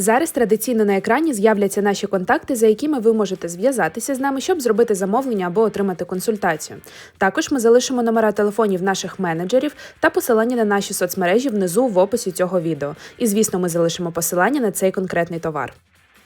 Зараз традиційно на екрані з'являться наші контакти, за якими ви можете зв'язатися з нами, щоб зробити замовлення або отримати консультацію. Також ми залишимо номера телефонів наших менеджерів та посилання на наші соцмережі внизу в описі цього відео. І звісно, ми залишимо посилання на цей конкретний товар.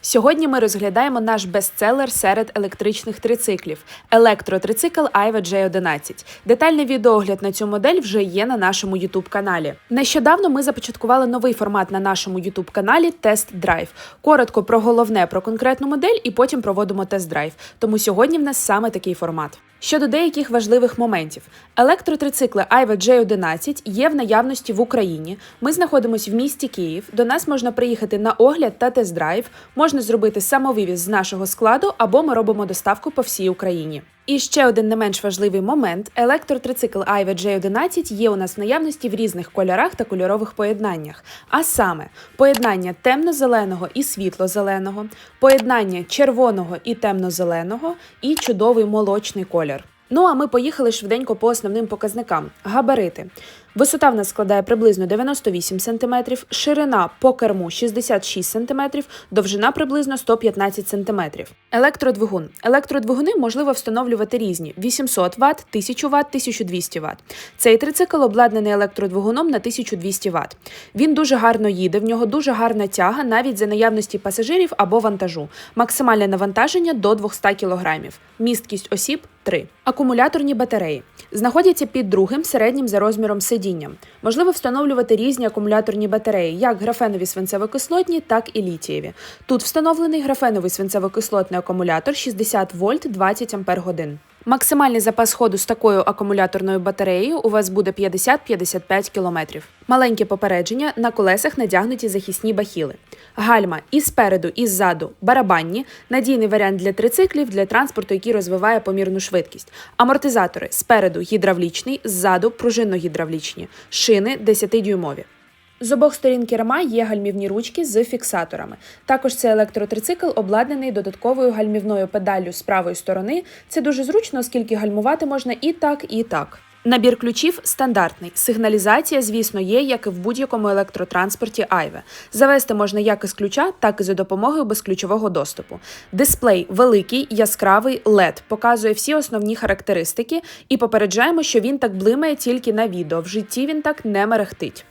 Сьогодні ми розглядаємо наш бестселер серед електричних трициклів електротрицикл Aiva J11. Детальний відеогляд на цю модель вже є на нашому youtube каналі. Нещодавно ми започаткували новий формат на нашому youtube каналі Тест Драйв. Коротко про головне про конкретну модель і потім проводимо тест-драйв. Тому сьогодні в нас саме такий формат. Щодо деяких важливих моментів, електротрицикли Aiva J11 є в наявності в Україні. Ми знаходимося в місті Київ. До нас можна приїхати на огляд та тест-драйв. Можна зробити самовивіз з нашого складу або ми робимо доставку по всій Україні. І ще один не менш важливий момент: електротрицикл Aiva J11 є у нас в наявності в різних кольорах та кольорових поєднаннях. А саме поєднання темно-зеленого і світло-зеленого, поєднання червоного і темно-зеленого і чудовий молочний колір. Ну а ми поїхали швиденько по основним показникам. Габарити. Висота в нас складає приблизно 98 см, ширина по керму 66 см, довжина приблизно 115 см. Електродвигун. Електродвигуни можливо встановлювати різні: 800 Вт, 1000 Вт, 1200 Вт. Цей трицикл обладнаний електродвигуном на 1200 Вт. Він дуже гарно їде, в нього дуже гарна тяга навіть за наявності пасажирів або вантажу. Максимальне навантаження до 200 кг. Місткість осіб 3. Акумуляторні батареї знаходяться під другим середнім за розміром сидінням. Можливо встановлювати різні акумуляторні батареї, як графенові свинцево-кислотні, так і літієві. Тут встановлений графеновий свинцево-кислотний акумулятор 60 вольт 20 ампер годин. Максимальний запас ходу з такою акумуляторною батареєю у вас буде 50-55 км. Маленьке попередження на колесах надягнуті захисні бахіли. Гальма і спереду, і ззаду барабанні надійний варіант для трициклів для транспорту, який розвиває помірну швидкість. Амортизатори спереду гідравлічний, ззаду пружинно-гідравлічні, шини 10-дюймові. З обох сторін керма є гальмівні ручки з фіксаторами. Також цей електротрицикл обладнаний додатковою гальмівною педаллю з правої сторони. Це дуже зручно, оскільки гальмувати можна і так, і так. Набір ключів стандартний. Сигналізація, звісно, є, як і в будь-якому електротранспорті Айве. Завести можна як із ключа, так і за допомогою безключового доступу. Дисплей великий, яскравий LED, показує всі основні характеристики і попереджаємо, що він так блимає тільки на відео. В житті він так не мерехтить.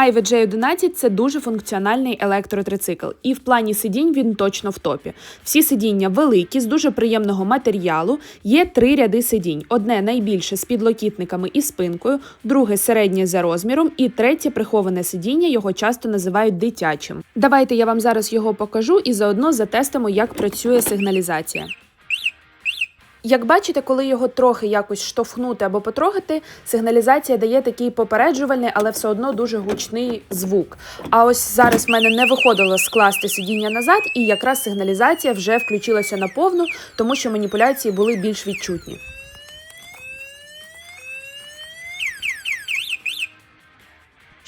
Aiva J11 – це дуже функціональний електротрицикл, і в плані сидінь він точно в топі. Всі сидіння великі, з дуже приємного матеріалу. Є три ряди сидінь: одне найбільше з підлокітниками і спинкою, друге середнє за розміром, і третє приховане сидіння. Його часто називають дитячим. Давайте я вам зараз його покажу і заодно затестимо, як працює сигналізація. Як бачите, коли його трохи якось штовхнути або потрогати, сигналізація дає такий попереджувальний, але все одно дуже гучний звук. А ось зараз в мене не виходило скласти сидіння назад, і якраз сигналізація вже включилася на повну, тому що маніпуляції були більш відчутні.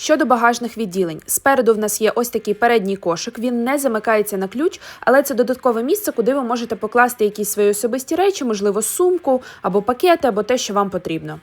Щодо багажних відділень, спереду в нас є ось такий передній кошик. Він не замикається на ключ, але це додаткове місце, куди ви можете покласти якісь свої особисті речі, можливо, сумку або пакети, або те, що вам потрібно.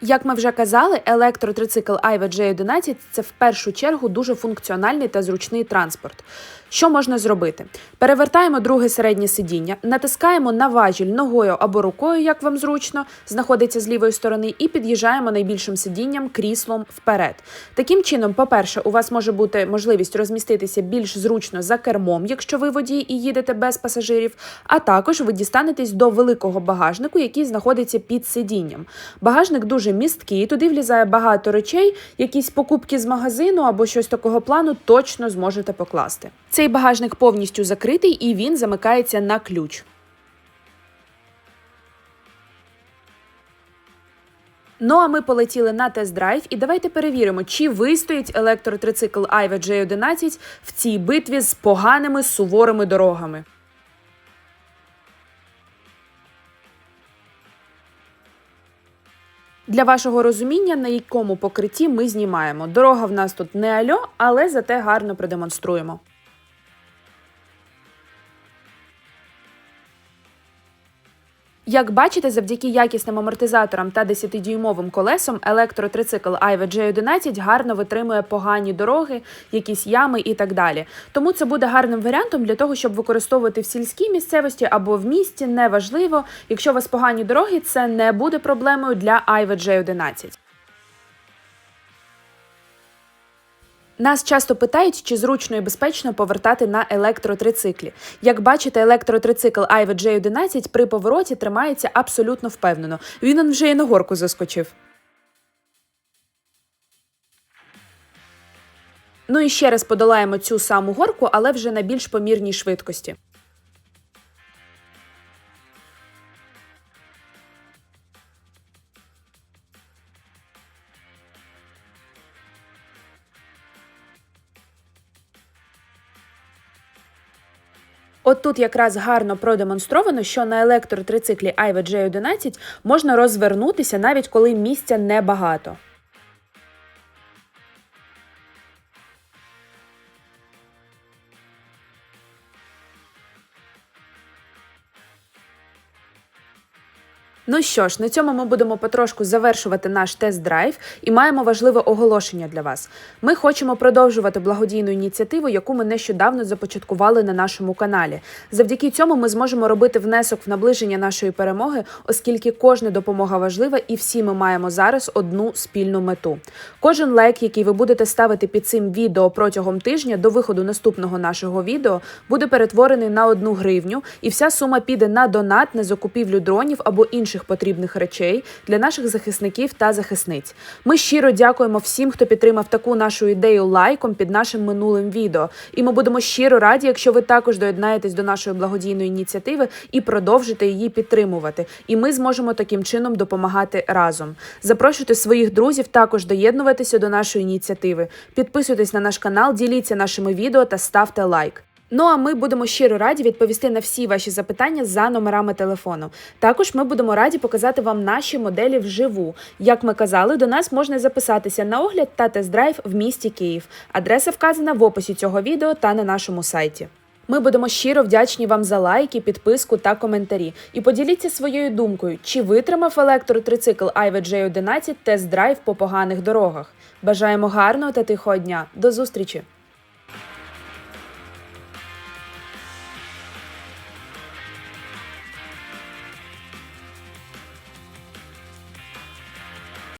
Як ми вже казали, електротрицикл Aiva J11 – це в першу чергу дуже функціональний та зручний транспорт. Що можна зробити? Перевертаємо друге середнє сидіння, натискаємо на важіль ногою або рукою, як вам зручно, знаходиться з лівої сторони, і під'їжджаємо найбільшим сидінням кріслом вперед. Таким чином, по-перше, у вас може бути можливість розміститися більш зручно за кермом, якщо ви водій і їдете без пасажирів, а також ви дістанетесь до великого багажнику, який знаходиться під сидінням. Багажник дуже місткий, туди влізає багато речей, якісь покупки з магазину або щось такого плану точно зможете покласти. Цей багажник повністю закритий і він замикається на ключ. Ну а ми полетіли на тест-драйв і давайте перевіримо, чи вистоїть електротрицикл Айва J11 в цій битві з поганими суворими дорогами. Для вашого розуміння, на якому покритті ми знімаємо. Дорога в нас тут не альо, але зате гарно продемонструємо. Як бачите, завдяки якісним амортизаторам та 10-дюймовим колесам електротрицикл Айва J11 гарно витримує погані дороги, якісь ями і так далі. Тому це буде гарним варіантом для того, щоб використовувати в сільській місцевості або в місті, неважливо. Якщо у вас погані дороги, це не буде проблемою для Айва J11. Нас часто питають, чи зручно і безпечно повертати на електротрициклі. Як бачите, електротрицикл Айва J11 при повороті тримається абсолютно впевнено. Він вже і на горку заскочив. Ну і ще раз подолаємо цю саму горку, але вже на більш помірній швидкості. От тут якраз гарно продемонстровано, що на електротрициклі Айва J11 можна розвернутися навіть коли місця небагато. Ну що ж, на цьому ми будемо потрошку завершувати наш тест-драйв і маємо важливе оголошення для вас. Ми хочемо продовжувати благодійну ініціативу, яку ми нещодавно започаткували на нашому каналі. Завдяки цьому ми зможемо робити внесок в наближення нашої перемоги, оскільки кожна допомога важлива, і всі ми маємо зараз одну спільну мету. Кожен лайк, який ви будете ставити під цим відео протягом тижня до виходу наступного нашого відео, буде перетворений на одну гривню, і вся сума піде на донат на закупівлю дронів або інших потрібних речей для наших захисників та захисниць. Ми щиро дякуємо всім, хто підтримав таку нашу ідею лайком під нашим минулим відео. І ми будемо щиро раді, якщо ви також доєднаєтесь до нашої благодійної ініціативи і продовжите її підтримувати. І ми зможемо таким чином допомагати разом. Запрошуйте своїх друзів також доєднуватися до нашої ініціативи. Підписуйтесь на наш канал, діліться нашими відео та ставте лайк. Ну а ми будемо щиро раді відповісти на всі ваші запитання за номерами телефону. Також ми будемо раді показати вам наші моделі вживу. Як ми казали, до нас можна записатися на огляд та тест-драйв в місті Київ. Адреса вказана в описі цього відео та на нашому сайті. Ми будемо щиро вдячні вам за лайки, підписку та коментарі. І поділіться своєю думкою, чи витримав електротрицикл Айва J11 тест-драйв по поганих дорогах. Бажаємо гарного та тихого дня. До зустрічі!